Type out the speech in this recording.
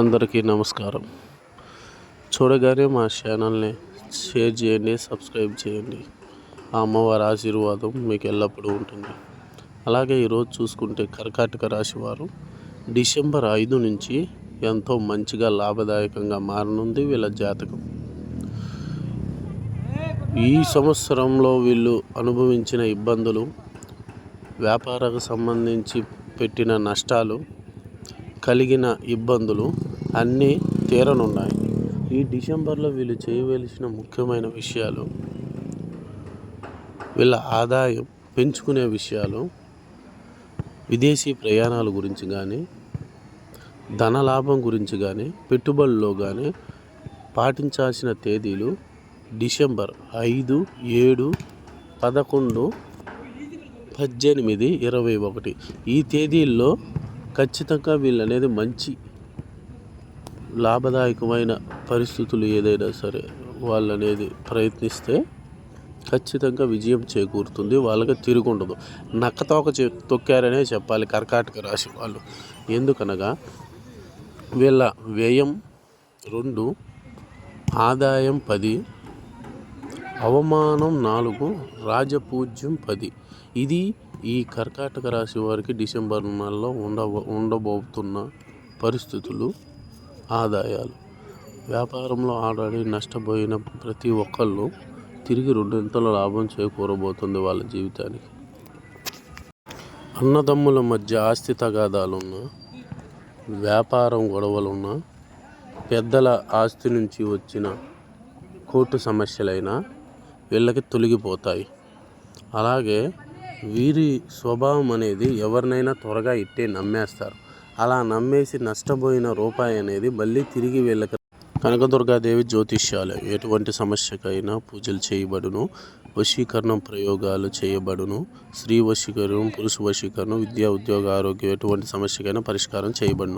అందరికీ నమస్కారం. చూడగానే మా ఛానల్ని షేర్ చేయండి సబ్స్క్రైబ్ చేయండి. ఆ అమ్మవారి ఆశీర్వాదం మీకు ఎల్లప్పుడూ ఉంటుంది. అలాగే ఈరోజు చూసుకుంటే కర్కాటక రాశి వారు డిసెంబర్ ఐదు నుంచి ఎంతో మంచిగా లాభదాయకంగా మారనుంది వీళ్ళ జాతకం. ఈ సంవత్సరంలో వీళ్ళు అనుభవించిన ఇబ్బందులు వ్యాపారకు సంబంధించి పెట్టిన నష్టాలు కలిగిన ఇబ్బందులు అన్నీ తీరనున్నాయి. ఈ డిసెంబర్లో వీళ్ళు చేయవలసిన ముఖ్యమైన విషయాలు వీళ్ళ ఆదాయం పెంచుకునే విషయాలు విదేశీ ప్రయాణాల గురించి కానీ ధనలాభం గురించి కానీ పెట్టుబడుల్లో కానీ పాటించాల్సిన తేదీలు డిసెంబర్ ఐదు ఏడు పదకొండు పద్దెనిమిది ఇరవై ఒకటి. ఈ తేదీల్లో ఖచ్చితంగా వీళ్ళు అనేది మంచి లాభదాయకమైన పరిస్థితులు ఏదైనా సరే వాళ్ళు అనేది ప్రయత్నిస్తే ఖచ్చితంగా విజయం చేకూరుతుంది. వాళ్ళకి తిరుగుండదు. నక్కతోక చె తొక్కారనే చెప్పాలి కర్కాటక రాశి వాళ్ళు. ఎందుకనగా వీళ్ళ వ్యయం రెండు ఆదాయం పది అవమానం నాలుగు రాజపూజ్యం పది. ఇది ఈ కర్కాటక రాశి వారికి డిసెంబర్ నెలలో ఉండ ఉండబోతున్న పరిస్థితులు ఆదాయాలు. వ్యాపారంలో ఆడాడి నష్టపోయిన ప్రతి ఒక్కళ్ళు తిరిగి రెండింతల లాభం చేకూరబోతుంది వాళ్ళ జీవితానికి. అన్నదమ్ముల మధ్య ఆస్తి తగాదాలున్న వ్యాపారం గొడవలున్న పెద్దల ఆస్తి నుంచి వచ్చిన కోర్టు సమస్యలైనా వీళ్ళకి తొలగిపోతాయి. అలాగే వీరి స్వభావం అనేది ఎవరినైనా త్వరగా ఇట్టే నమ్మేస్తారు. అలా నమ్మేసి నష్టపోయిన రూపాయి అనేది మళ్ళీ తిరిగి వీళ్ళకి కనకదుర్గాదేవి జ్యోతిష్యాలు. ఎటువంటి సమస్యకైనా పూజలు చేయబడును. వశీకరణం ప్రయోగాలు చేయబడును. స్త్రీ వశీకరణం పురుష వశీకరణం విద్యా ఉద్యోగ ఆరోగ్యం ఎటువంటి సమస్యకైనా పరిష్కారం చేయబడును.